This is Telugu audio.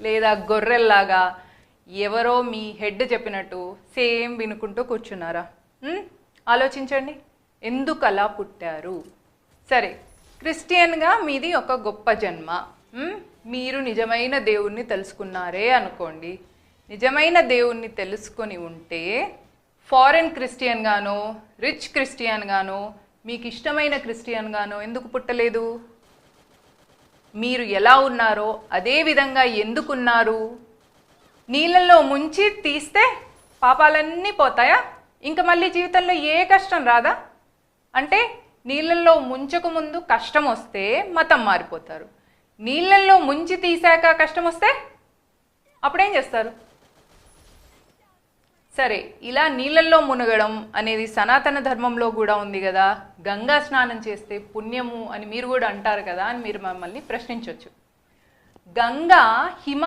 లేదా గొర్రెల్లాగా ఎవరో మీ హెడ్ చెప్పినట్టు సేమ్ వినుకుంటూ కూర్చున్నారా? ఆలోచించండి. ఎందుకు అలా పుట్టారు? సరే క్రిస్టియన్గా మీది ఒక గొప్ప జన్మ. మీరు నిజమైన దేవుణ్ణి తెలుసుకున్నారే అనుకోండి. నిజమైన దేవుణ్ణి తెలుసుకొని ఉంటే ఫారెన్ క్రిస్టియన్గానో రిచ్ క్రిస్టియన్గానో మీకు ఇష్టమైన క్రిస్టియన్గానో ఎందుకు పుట్టలేదు? మీరు ఎలా ఉన్నారో అదే విధంగా ఎందుకున్నారు? నీళ్ళల్లో ముంచి తీస్తే పాపాలన్నీ పోతాయా? ఇంకా మళ్ళీ జీవితంలో ఏ కష్టం రాదా? అంటే నీళ్ళల్లో ముంచకు ముందు కష్టం వస్తే మతం మారిపోతారు. నీళ్ళల్లో ముంచి తీసాక కష్టం వస్తే అప్పుడేం చేస్తారు? సరే ఇలా నీళ్ళల్లో మునగడం అనేది సనాతన ధర్మంలో కూడా ఉంది కదా. గంగా స్నానం చేస్తే పుణ్యము అని మీరు కూడా అంటారు కదా అని మీరు మమ్మల్ని ప్రశ్నించవచ్చు గంగా హిమ